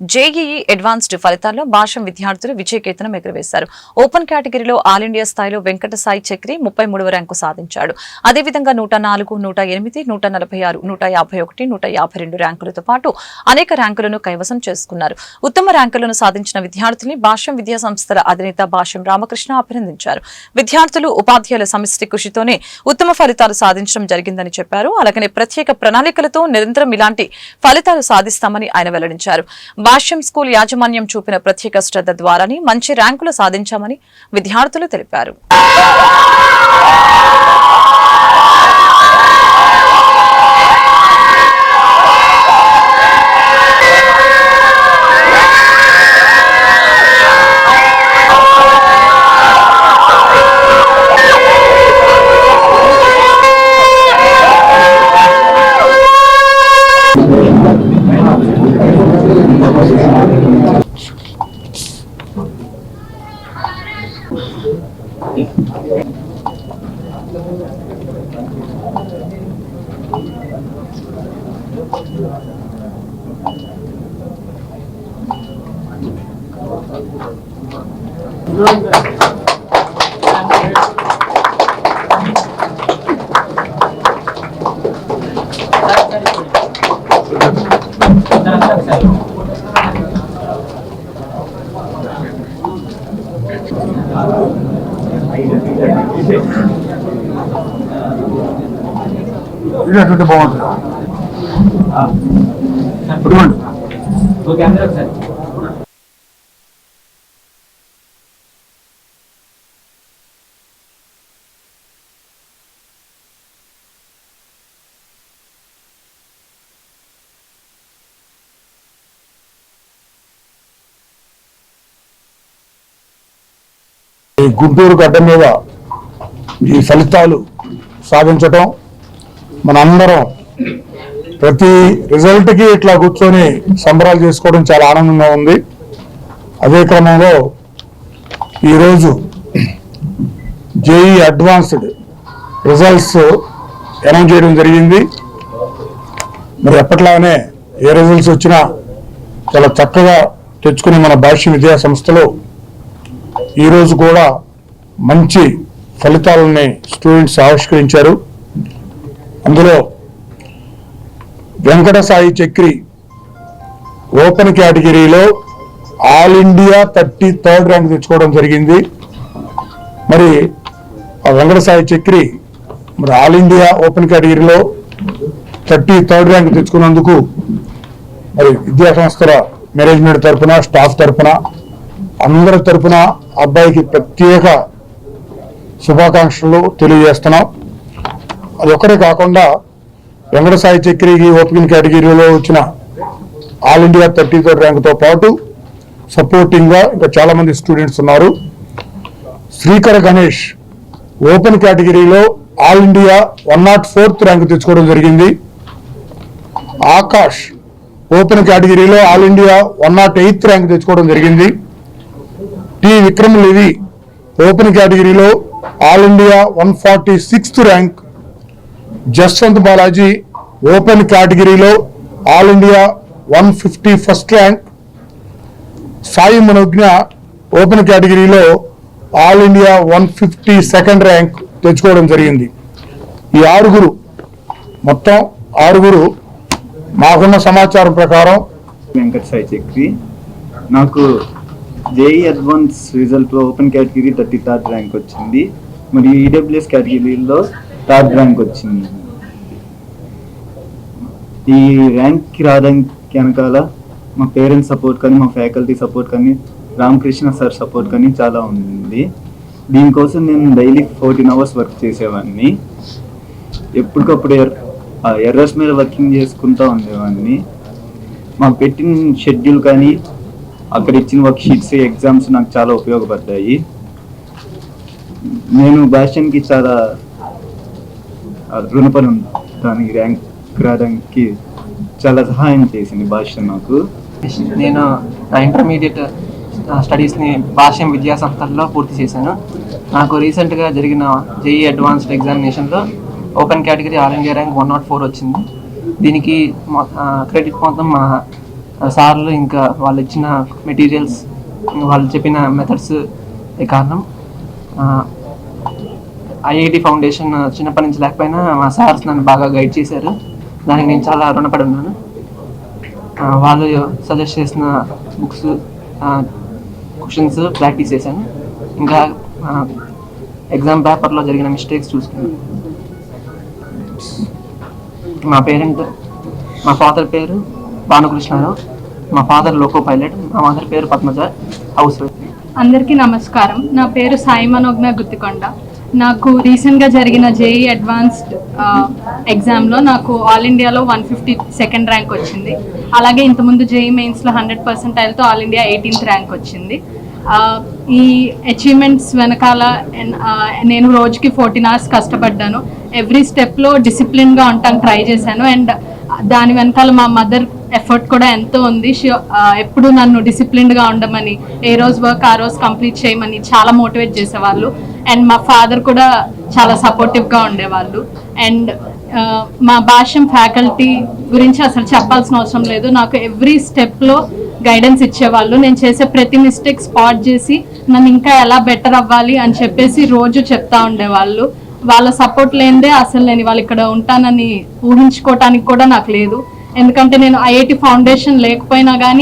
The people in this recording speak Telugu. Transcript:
జేఈఈ అడ్వాన్స్డ్ ఫలితాల్లో భాషం విద్యార్థులు విజయకేతనం ఎగురవేశారు. ఓపెన్ కేటగిరీలో ఆల్ ఇండియా స్థాయిలో వెంకట సాయి చక్రి ముప్పై మూడవ ర్యాంకు సాధించాడు. అదేవిధంగా నూట నాలుగు నూట ఎనిమిది నూట నలభై ఆరు నూట యాభై ఒకటి నూట యాభై రెండు ర్యాంకులతో పాటు అనేక ర్యాంకులను కైవసం చేసుకున్నారు. ఉత్తమ ర్యాంకులను సాధించిన విద్యార్థుల్ని భాష్యం విద్యా సంస్థల అధినేత భాష్యం రామకృష్ణ అభినందించారు. విద్యార్థులు ఉపాధ్యాయుల సమిష్టి కృషితోనే ఉత్తమ ఫలితాలు సాధించడం జరిగిందని చెప్పారు. అలాగనే ప్రత్యేక ప్రణాళికలతో నిరంతరం ఇలాంటి ఫలితాలు సాధిస్తామని ఆయన వెల్లడించారు. భాష్యం స్కూల్ యాజమాన్యం చూపిన ప్రత్యేక శ్రద్ధ ద్వారానే మంచి ర్యాంకులు సాధించామని విద్యార్థులు తెలిపారు. ఇది అటువంటి బాగుంటుంది. ఓకే అందరూ ఒకసారి. ఈ గుంటూరు గడ్డ మీద ఈ ఫలితాలు సాధించటం మనందరం ప్రతి రిజల్ట్కి ఇట్లా కూర్చొని సంబరాలు చేసుకోవడం చాలా ఆనందంగా ఉంది. అదే క్రమంలో ఈరోజు జేఈ అడ్వాన్స్డ్ రిజల్ట్స్ అనౌన్స్ చేయడం జరిగింది. మరి ఎప్పట్లానే ఏ రిజల్ట్స్ వచ్చినా చాలా చక్కగా తెచ్చుకుని మన భాష్య విద్యా సంస్థలో ఈరోజు కూడా మంచి ఫలితాలని స్టూడెంట్స్ ఆవిష్కరించారు. అందులో వెంకటసాయి చక్రి ఓపెన్ కేటగిరీలో all India thirty third rank తెచ్చుకోవడం జరిగింది. మరి ఆ చక్రి మరి ఆల్ ఇండియా ఓపెన్ కేటగిరీలో థర్టీ థర్డ్ ర్యాంక్ తెచ్చుకున్నందుకు మరి విద్యా సంస్థల మేనేజ్మెంట్ తరపున స్టాఫ్ తరపున అందరి తరపున అబ్బాయికి ప్రత్యేక శుభాకాంక్షలు తెలియజేస్తున్నాం. అది ఒక్కటే కాకుండా వెంకటసాయి చక్రికి ఓపెన్ కేటగిరీలో వచ్చిన ఆల్ ఇండియా థర్టీ థర్డ్ ర్యాంక్తో పాటు సపోర్టింగ్గా ఇంకా చాలామంది స్టూడెంట్స్ ఉన్నారు. శ్రీకర గణేష్ ఓపెన్ కేటగిరీలో all India one not fourth rank తెచ్చుకోవడం జరిగింది. ఆకాష్ ఓపెన్ కేటగిరీలో all India one not eighth rank తెచ్చుకోవడం జరిగింది. టి విక్రమ్ లేవి ఓపెన్ కేటగిరీలో all India one forty sixth rank Jaswanth Balaji open కేటగిరీలో all India one fifty first rank. Sai Manogna open కేటగిరీలో all India one fifty second rank తెచ్చుకోవడం జరిగింది. ఈ ఆరుగురు మొత్తం ఆరుగురు మాకున్న సమాచారం ప్రకారం వెంకట సాయి చక్రి నాకు JEE advance రిజల్ట్లో open category thirty third rank వచ్చింది. మరియు ఈడబ్ల్యూఎస్ కేటగిరీలో థర్డ్ ర్యాంక్ వచ్చింది ఈ ర్యాంక్కి రావడానికి వెనకాల మా పేరెంట్స్ సపోర్ట్ కానీ మా ఫ్యాకల్టీ సపోర్ట్ కానీ రామకృష్ణ సార్ సపోర్ట్ కానీ చాలా ఉంది. దీనికోసం నేను డైలీ ఫోర్టీన్ అవర్స్ వర్క్ చేసేవాడిని. ఎప్పటికప్పుడు ఎర్ ఎర్రర్స్ మీద వర్కింగ్ చేసుకుంటూ ఉండేవాడిని. మాకు పెట్టిన షెడ్యూల్ కానీ అక్కడ ఇచ్చిన వర్క్ షీట్స్ ఎగ్జామ్స్ నాకు చాలా ఉపయోగపడ్డాయి. నేను భాష్యానికి చాలా రుణపడి ఉంటాను ర్యాంక్ రావడానికి చాలా సహాయం చేసింది భాష్యం నాకు. నేను నా ఇంటర్మీడియట్ స్టడీస్ని భాష్యం విద్యా సంస్థల్లో పూర్తి చేశాను. నాకు రీసెంట్గా జరిగిన జేఈ అడ్వాన్స్డ్ ఎగ్జామినేషన్లో open category all India rank one not four వచ్చింది. దీనికి క్రెడిట్ మొత్తం మా సార్లు ఇంకా వాళ్ళు ఇచ్చిన మెటీరియల్స్ వాళ్ళు చెప్పిన మెథడ్స్ కారణం. ఐఐటి ఫౌండేషన్ చిన్నప్పటి నుంచి లేకపోయినా మా సార్స్ నన్ను బాగా గైడ్ చేశారు. దానికి నేను చాలా రుణపడి ఉన్నాను. వాళ్ళు సజెస్ట్ చేసిన బుక్స్ క్వశ్చన్స్ ప్రాక్టీస్ చేశాను. ఇంకా ఎగ్జామ్ పేపర్లో జరిగిన మిస్టేక్స్ చూసుకున్నాను. మా పేరెంట్ మా ఫాదర్ పేరు భానుకృష్ణారావు. మా ఫాదర్ లోకో పైలట్ మా మదర్ పేరు పద్మజ హౌస్ అందరికీ నమస్కారం. నా పేరు సాయి మనోజ్ఞ గుత్తికొండ. నాకు రీసెంట్గా జరిగిన జేఈ అడ్వాన్స్డ్ ఎగ్జామ్లో నాకు ఆల్ ఇండియాలో వన్ ఫిఫ్టీ సెకండ్ ర్యాంక్ వచ్చింది. అలాగే ఇంతకుముందు జేఈ మెయిన్స్లో హండ్రెడ్ పర్సెంటైల్తో ఆల్ ఇండియా ఎయిటీన్త్ ర్యాంక్ వచ్చింది. ఈ అచీవ్మెంట్స్ వెనకాల నేను రోజుకి ఫోర్టీన్ అవర్స్ కష్టపడ్డాను. ఎవ్రీ స్టెప్లో డిసిప్లిన్గా ఉంటాను ట్రై చేశాను. అండ్ దాని వెనకాల మా మదర్ ఎఫర్ట్ కూడా ఎంతో ఉంది. ఎప్పుడు నన్ను డిసిప్లిన్డ్గా ఉండమని ఏ రోజు వర్క్ ఆ రోజు కంప్లీట్ చేయమని చాలా మోటివేట్ చేసేవాళ్ళు. అండ్ మా ఫాదర్ కూడా చాలా సపోర్టివ్గా ఉండేవాళ్ళు. అండ్ uh, మా భాష్యం ఫ్యాకల్టీ గురించి అసలు చెప్పాల్సిన అవసరం లేదు. నాకు ఎవ్రీ స్టెప్లో గైడెన్స్ ఇచ్చేవాళ్ళు. నేను చేసే ప్రతి మిస్టేక్ స్పాట్ చేసి నన్ను ఇంకా ఎలా బెటర్ అవ్వాలి అని చెప్పేసి రోజు చెప్తా ఉండేవాళ్ళు. వాళ్ళ సపోర్ట్ లేనిదే అసలు నేను వాళ్ళు ఇక్కడ ఉంటానని ఊహించుకోవటానికి కూడా నాకు లేదు. ఎందుకంటే నేను ఐఐటి ఫౌండేషన్ లేకపోయినా కానీ